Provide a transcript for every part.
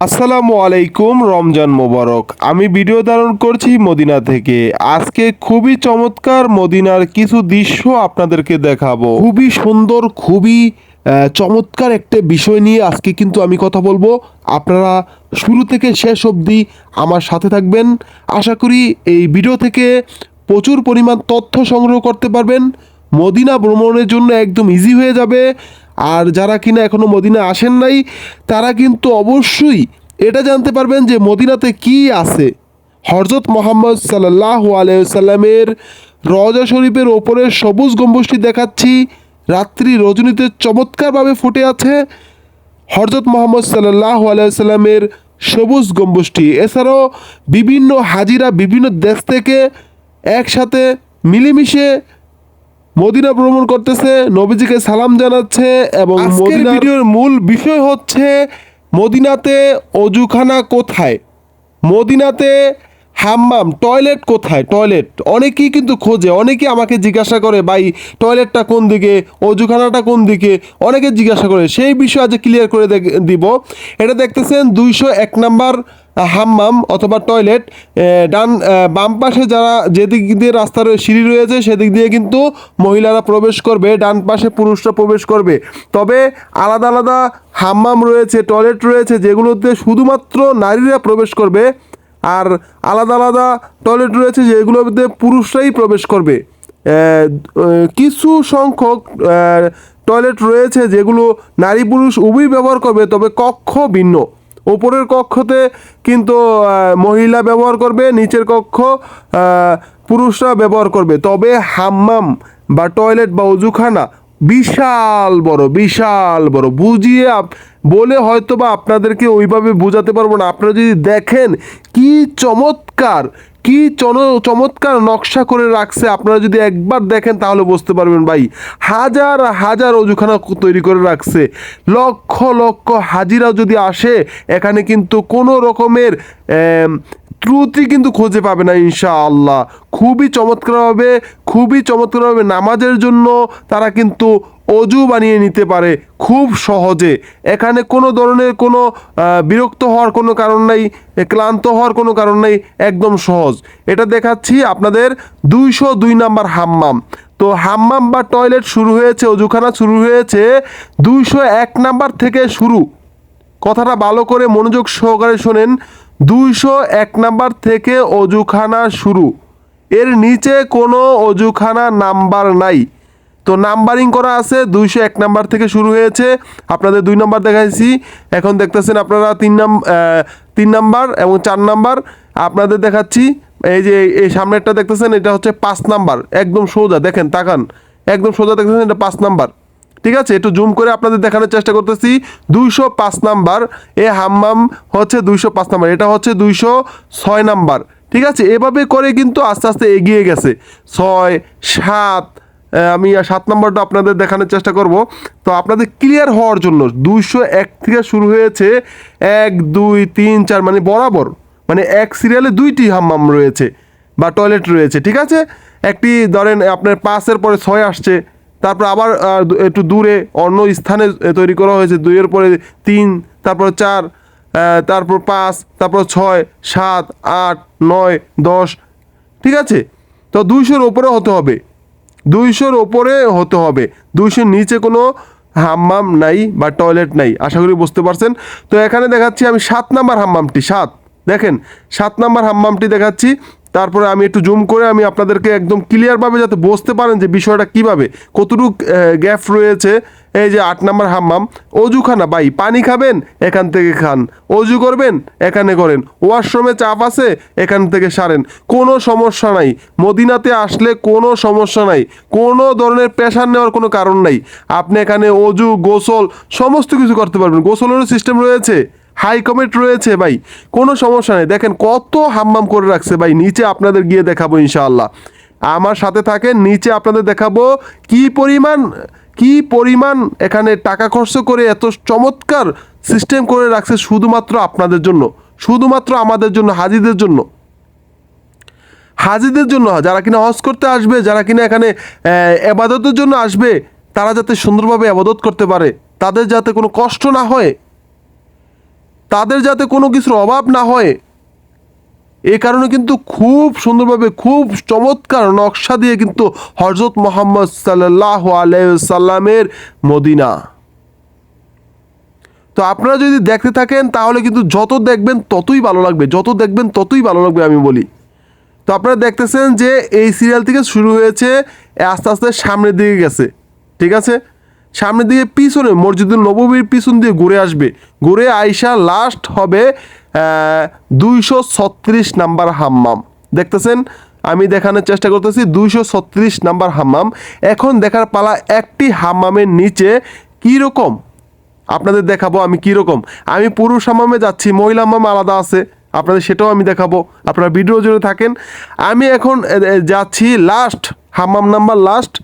আসসালামু আলাইকুম, রমজান মোবারক। আমি ভিডিও ধারণ করছি মদিনা থেকে। আজকে খুবই চমৎকার মদিনার কিছু দৃশ্য আপনাদেরকে দেখাবো। খুবই সুন্দর, খুবই চমৎকার একটা বিষয় নিয়ে আজকে কিন্তু আমি কথা বলব। আপনারা শুরু থেকে শেষ অবধি আমার সাথে থাকবেন। আশা করি এই ভিডিও থেকে প্রচুর পরিমাণ তথ্য সংগ্রহ করতে পারবেন। মদিনা ভ্রমণের জন্য একদম ইজি হয়ে যাবে। আর যারা কিনা এখনও মদিনা আসেন নাই, তারা কিন্তু অবশ্যই এটা জানতে পারবেন যে মদিনাতে কি আছে। হরজত মোহাম্মদ সাল্লাহ আলাইসাল্লামের রজা শরীফের ওপরে সবুজ গম্বুজটি দেখাচ্ছি। রাত্রি রজনীতে চমৎকারভাবে ফুটে আছে। হরজত মোহাম্মদ সাল্লাহ আলাইসাল্লামের সবুজ গম্বুজটি। এছাড়াও বিভিন্ন হাজিরা বিভিন্ন দেশ থেকে একসাথে মিলেমিশে মদিনা ভ্রমণ করতেছে নবীজিকে সালাম জানাচ্ছে এবং মদিনা ভিডিওর মূল বিষয় হচ্ছে মদিনাতে অজুখানা কোথায়? মদিনাতে হাম্মাম, টয়লেট কোথায়? টয়লেট। অনেকেই কিন্তু খোঁজে, অনেকেই আমাকে জিজ্ঞাসা করে, ভাই, টয়লেটটা কোন দিকে? অজুখানাটা কোন দিকে? অনেকে জিজ্ঞাসা করে। সেই বিষয় আজ ক্লিয়ার করে দিব। এটা দেখতেছেন দুইশো এক নাম্বার হাম্মাম অথবা টয়লেট। ডান বাম পাশে যারা যেদিক দিয়ে রাস্তার সিঁড়ি রয়েছে, সেদিক দিয়ে কিন্তু মহিলারা প্রবেশ করবে, ডান পাশে পুরুষরা প্রবেশ করবে। তবে আলাদা আলাদা হাম্মাম রয়েছে, টয়লেট রয়েছে, যেগুলোতে শুধুমাত্র নারীরা প্রবেশ করবে। আর আলাদা আলাদা টয়লেট রয়েছে যেগুলোতে পুরুষরাই প্রবেশ করবে। কিছু সংখ্যক টয়লেট রয়েছে যেগুলো নারী পুরুষ উভয়ই ব্যবহার করবে, তবে কক্ষ ভিন্ন। ওপরের কক্ষতে কিন্তু মহিলা ব্যবহার করবে, নিচের কক্ষ পুরুষরা ব্যবহার করবে। তবে হাম্মাম বা টয়লেট বা অজুখানা বিশাল বড় বিশাল বড়। বুঝিয়ে বলে হয়তো বা আপনাদেরকে ওইভাবে বোঝাতে পারব না। আপনারা যদি দেখেন কি চমৎকার কি চন চমৎকার নকশা করে রাখছে। আপনারা যদি একবার দেখেন তাহলে বুঝতে পারবেন ভাই। হাজার হাজার অজুখানা তৈরি করে রাখছে। লক্ষ লক্ষ হাজিরা যদি আসে, এখানে কিন্তু কোনো রকমের ত্রুটি কিন্তু খুঁজে পাবে না ইনশাআল্লাহ। খুবই চমৎকারভাবে খুবই চমৎকারভাবে নামাজের জন্য তারা কিন্তু অজু বানিয়ে নিতে পারে খুব সহজে। এখানে কোনো ধরনের কোনো বিরক্ত হওয়ার কোনো কারণ নাই, ক্লান্ত হওয়ার কোনো কারণ নাই, একদম সহজ। এটা দেখাচ্ছি আপনাদের দুইশো দুই নাম্বার হাম্মাম। তো হাম্মাম বা টয়লেট শুরু হয়েছে, অজুখানা শুরু হয়েছে দুইশো এক নাম্বার থেকে শুরু। কথাটা ভালো করে মনোযোগ সহকারে শোনেন। দুইশো এক নাম্বার থেকে অজুখানা শুরু। এর নিচে কোনো অজুখানা নাম্বার নাই। তো নাম্বারিং করা আছে, দুইশো এক নাম্বার থেকে শুরু হয়েছে। আপনাদের দুই নাম্বার দেখাইছি। এখন দেখতেছেন আপনারা তিন নাম তিন নাম্বার এবং চার নাম্বার। আপনাদের দেখাচ্ছি, এই যে এই সামনেরটা দেখতেছেন, এটা হচ্ছে পাঁচ নাম্বার। একদম সোজা, দেখেন, তাকান। একদম সোজা দেখতেছেন, এটা পাঁচ নাম্বার। ঠিক আছে? একটু জুম করে আপনাদের দেখানোর চেষ্টা করতেছি। দুইশো পাঁচ নাম্বার, এ হাম্মাম হচ্ছে দুইশো পাঁচ নাম্বার, এটা হচ্ছে দুইশো ছয় নাম্বার। ঠিক আছে? এভাবে করে কিন্তু আস্তে আস্তে এগিয়ে গেছে। ছয়, সাত আমি সাত নম্বরটা আপনাদের দেখানোর চেষ্টা করব। তো আপনাদের ক্লিয়ার হওয়ার জন্য দুইশো এক থেকে শুরু হয়েছে এক, দুই, তিন, চার মানে বরাবর মানে এক সিরিয়ালে দুইটি হাম্মাম রয়েছে বা টয়লেট রয়েছে, ঠিক আছে? একটি ধরেন আপনার পাঁচের পরে ছয় আসছে, তারপর আবার একটু দূরে অন্য স্থানে তৈরি করা হয়েছে, দুইয়ের পরে তিন, তারপর চার তারপর পাঁচ, তারপর ছয়, সাত, আট, নয়, দশ, ঠিক আছে? তো দুইশোর ওপরে হতে হবে। দুইশোর ওপরে হতে হবে। দুইশোর নিচে কোনো হাম্মাম নাই বা টয়লেট নাই, আশা করি বুঝতে পারছেন? তো এখানে দেখাচ্ছি আমি সাত নাম্বার হাম্মামটি, সাত। দেখেন, সাত নাম্বার হাম্মামটি দেখাচ্ছি। তারপরে আমি একটু জুম করে আমি আপনাদেরকে একদম ক্লিয়ারভাবে যাতে বুঝতে পারেন যে বিষয়টা কীভাবে, কতটুক গ্যাপ রয়েছে। এই যে আট নাম্বার হাম্মাম অজুখানা ভাই, পানি খাবেন, এখান থেকে খান। অজু করবেন, এখানে করেন। ওয়াশরুমে চাপ আছে, এখান থেকে সারেন। কোনো সমস্যা নাই। মদিনাতে আসলে কোনো সমস্যা নাই। কোনো ধরনের প্রেশার নেওয়ার কোনো কারণ নাই। আপনি এখানে অজু, গোসল, সমস্ত কিছু করতে পারবেন। গোসলেরও সিস্টেম রয়েছে। হাই কমেন্ট রয়েছে ভাই। কোনো সমস্যা নেই। দেখেন কত হাম্মাম করে রাখছে ভাই। নিচে আপনাদের গিয়ে দেখাবো ইনশাআল্লাহ। আমার সাথে থাকেন, নিচে আপনাদের দেখাবো কি পরিমাণ কি পরিমাণ এখানে টাকা খরচ করে এত চমৎকার সিস্টেম করে রাখছে শুধুমাত্র আপনাদের জন্য। শুধুমাত্র আমাদের জন্য, হাজিদের জন্য। হাজিদের জন্য যারা কিনা হজ করতে আসবে, যারা কিনা এখানে এবাদতের জন্য আসবে, তারা যাতে সুন্দরভাবে আবাদত করতে পারে। তাদের যাতে কোনো কষ্ট না হয়। তাদের যাতে কোনো কিছুর অভাব না হয়। এ কারণে কিন্তু খুব সুন্দরভাবে, খুব চমৎকার নকশা দিয়ে কিন্তু হজরত মোহাম্মদ সাল্লাহ আলাইসাল্লামের মদিনা। তো আপনারা যদি দেখতে থাকেন, তাহলে কিন্তু যত দেখবেন ততই ভালো লাগবে, যত দেখবেন ততই ভালো লাগবে আমি বলি। তো আপনারা দেখতেছেন যে এই সিরিয়াল থেকে শুরু হয়েছে, আস্তে আস্তে সামনের দিকে গেছে, ঠিক আছে? সামনের দিকে পিছনে মসজিদুল নববীর পিছন দিয়ে ঘুরে আসবে। ঘুরে আইসা লাস্ট হবে দুইশো ছত্রিশ নাম্বার হাম্মাম। দেখতেছেন? আমি দেখানোর চেষ্টা করতেছি, দুইশো ছত্রিশ নাম্বার হাম্মাম। এখন দেখার পালা একটি হাম্মামের নিচে কী রকম? আপনাদের দেখাবো আমি কীরকম আমি পুরুষ হাম্মামে যাচ্ছি, মহিলা হাম্মাম আলাদা আছে। আপনাদের সেটাও আমি দেখাবো। আপনারা ভিডিও জুড়ে থাকেন। আমি এখন যাচ্ছি লাস্ট হাম্মাম নাম্বার লাস্ট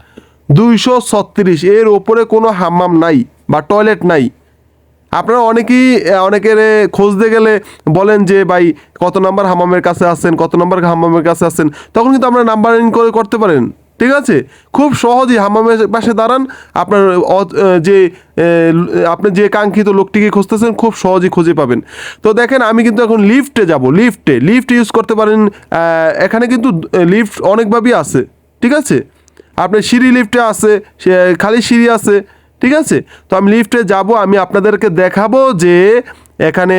দুইশো ছত্রিশ, এর ওপরে কোনো হাম্মাম নাই বা টয়লেট নাই। আপনারা অনেকেই অনেকের খুঁজতে গেলে বলেন যে, ভাই, কত নাম্বার হামামের কাছে আছেন, কত নাম্বার হামামের কাছে আছেন? তখন কিন্তু আপনারা নাম্বারিং করে করতে পারেন, ঠিক আছে? খুব সহজেই হামামের পাশে দাঁড়ান, আপনার যে আপনি যে কাঙ্ক্ষিত লোকটিকে খুঁজতেছেন, খুব সহজেই খুঁজে পাবেন। তো দেখেন, আমি কিন্তু এখন লিফটে যাব লিফটে লিফট ইউজ করতে পারেন এখানে কিন্তু লিফট অনেকভাবেই আছে, ঠিক আছে? আপনার সিঁড়ি লিফটে আছে খালি সিঁড়ি আছে, ঠিক আছে? তো আমি লিফটে যাব, আমি আপনাদেরকে দেখাবো যে এখানে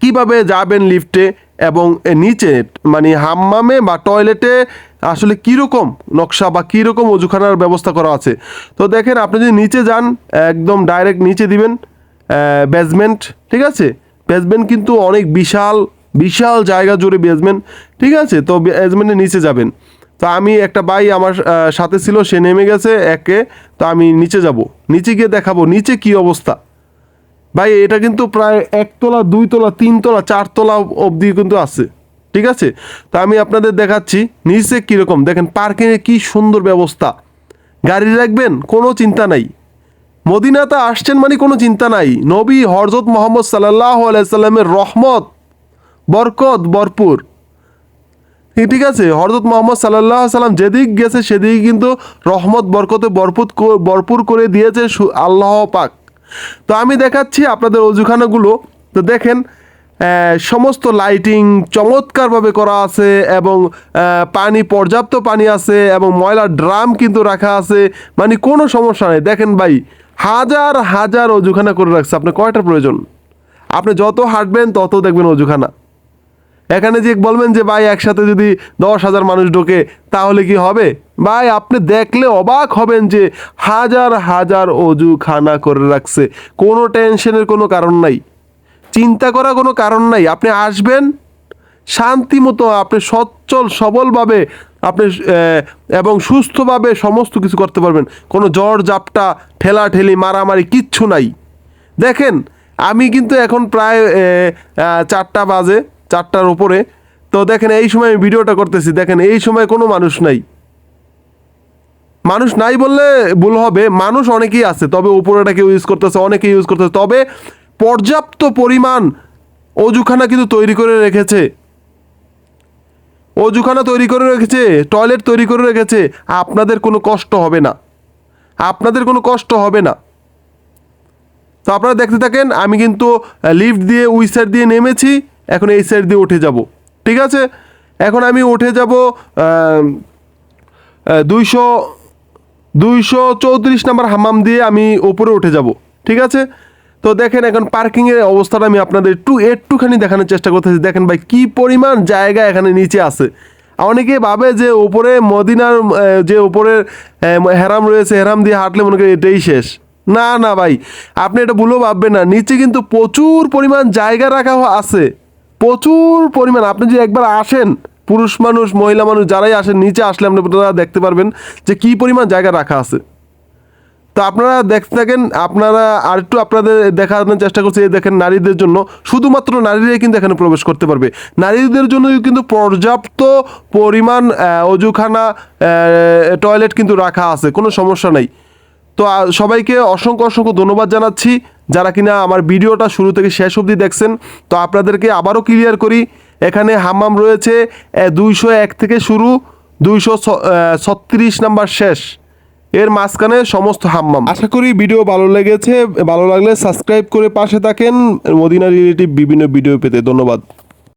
কীভাবে যাবেন লিফটে এবং নিচে মানে হাম্মামে বা টয়লেটে আসলে কীরকম নকশা বা কীরকম অজুখানার ব্যবস্থা করা আছে? তো দেখেন, আপনি যদি নিচে যান, একদম ডাইরেক্ট নিচে দিবেন বেসমেন্ট ঠিক আছে? বেসমেন্ট কিন্তু অনেক বিশাল বিশাল জায়গা জুড়ে বেসমেন্ট ঠিক আছে? তো বেসমেন্টের নিচে যাবেন। তো আমি একটা ভাই আমার সাথে ছিল, সে নেমে গেছে একে, তো আমি নিচে যাব। নিচে গিয়ে দেখাবো, নিচে কি অবস্থা। ভাই, এটা কিন্তু প্রায় একতলা, দুইতলা, তিনতলা, চারতলা অবধি কিন্তু আছে। ঠিক আছে? তো আমি আপনাদের দেখাচ্ছি, নিচে কীরকম। দেখেন, পার্কিংয়ে কি সুন্দর ব্যবস্থা। গাড়ি রাখবেন, কোনো চিন্তা নাই। মদিনাতে আসছেন মানে কোনো চিন্তা নাই। নবী হরজত মোহাম্মদ সাল্লাহ আলাইসাল্লামের রহমত, বরকত, ভরপুর। ঠিক- আছে। হরদত মোহাম্মদ সাল্লাহ সাল্লাম যেদিক গেছে সেদিকে কিন্তু রহমত, বরকতে বরপুত ভরপুর করে দিয়েছে আল্লাহ পাক। তো আমি দেখাচ্ছি আপনাদের অজুখানাগুলো। তো দেখেন সমস্ত লাইটিং চমৎকারভাবে করা আছে এবং পানি, পর্যাপ্ত পানি আছে এবং ময়লার ড্রাম কিন্তু রাখা আছে। মানে কোনো সমস্যা নেই। দেখেন ভাই, হাজার হাজার অজুখানা করে রাখছে। আপনার কয়টা প্রয়োজন? আপনি যত হাঁটবেন তত দেখবেন অজুখানা। এখানে যে বলবেন যে ভাই, একসাথে যদি দশ হাজার মানুষ ঢোকে, তাহলে কি হবে? ভাই, আপনি দেখলে অবাক হবেন যে হাজার হাজার অজু খানা করে রাখছে। কোনো টেনশনের কোনো কারণ নাই। চিন্তা করা কোনো কারণ নাই। আপনি আসবেন শান্তি মতো আপনি সচ্ছল, সবলভাবে আপনি এবং সুস্থভাবে সমস্ত কিছু করতে পারবেন। কোনো জ্বর, জাপটা ঠেলা ঠেলি মারামারি কিচ্ছু নাই। দেখেন, আমি কিন্তু এখন প্রায় চারটা বাজে। চারটার উপরে। তো দেখেন, এই সময় আমি ভিডিওটা করতেছি। দেখেন, এই সময় কোনো মানুষ নাই। মানুষ নাই বললে ভুল হবে। মানুষ অনেকেই আছে, তবে উপরেটা কেউ ইউজ করতেছে অনেকে ইউজ করতেছে। তবে পর্যাপ্ত পরিমাণ অজুখানা কিন্তু তৈরি করে রেখেছে। অজুখানা তৈরি করে রেখেছে টয়লেট তৈরি করে রেখেছে। আপনাদের কোনো কষ্ট হবে না। আপনাদের কোনো কষ্ট হবে না। তো আপনারা দেখতে থাকেন, আমি কিন্তু লিফট দিয়ে ওই সাইড দিয়ে নেমেছি। এখন এই সাইড দিয়ে উঠে যাব ঠিক আছে? এখন আমি উঠে যাব দুইশো দুইশো চৌত্রিশ নাম্বার হামাম দিয়ে আমি ওপরে উঠে যাব ঠিক আছে? তো দেখেন এখন পার্কিংয়ের অবস্থাটা আমি আপনাদের একটু একটুখানি দেখানোর চেষ্টা করতেছি। দেখেন ভাই কি পরিমাণ জায়গা এখানে নিচে আছে। অনেকে ভাবে যে ওপরে মদিনার যে উপরের আহ, হেরাম রয়েছে হেরাম দিয়ে হাঁটলে মনে করি এটাই শেষ। না না ভাই আপনি এটা ভুলেও ভাববেন না। নিচে কিন্তু প্রচুর পরিমাণ জায়গা রাখা আছে। প্রচুর পরিমাণ। আপনি যদি একবার আসেন, পুরুষ মানুষ, মহিলা মানুষ, যারাই আসেন, নিচে আসলে আপনি আপনারা দেখতে পারবেন যে কী পরিমাণ জায়গা রাখা আছে। তো আপনারা দেখতে থাকেন, আপনারা আর একটু আপনাদের দেখানোর চেষ্টা করছি দেখেন নারীদের জন্য। শুধুমাত্র নারীরাই কিন্তু এখানে প্রবেশ করতে পারবে। নারীদের জন্য কিন্তু পর্যাপ্ত পরিমাণ অজুখানা টয়লেট কিন্তু রাখা আছে, কোনো সমস্যা নাই। তো সবাইকে অসংখ্য অসংখ্য ধন্যবাদ জানাচ্ছি। যারা কিনা আমার ভিডিওটা শুরু থেকে শেষ অবধি দেখছেন, তো আপনাদেরকে আবারও ক্লিয়ার করি, এখানে হাম্মাম রয়েছে দুইশো এক থেকে শুরু, দুইশো ছত্রিশ নাম্বার শেষ। এর মাঝখানে সমস্ত হাম্মাম। আশা করি ভিডিও ভালো লেগেছে, ভালো লাগলে সাবস্ক্রাইব করে পাশে থাকেন। মদিনা রিলেটিভ বিভিন্ন ভিডিও পেতে, ধন্যবাদ।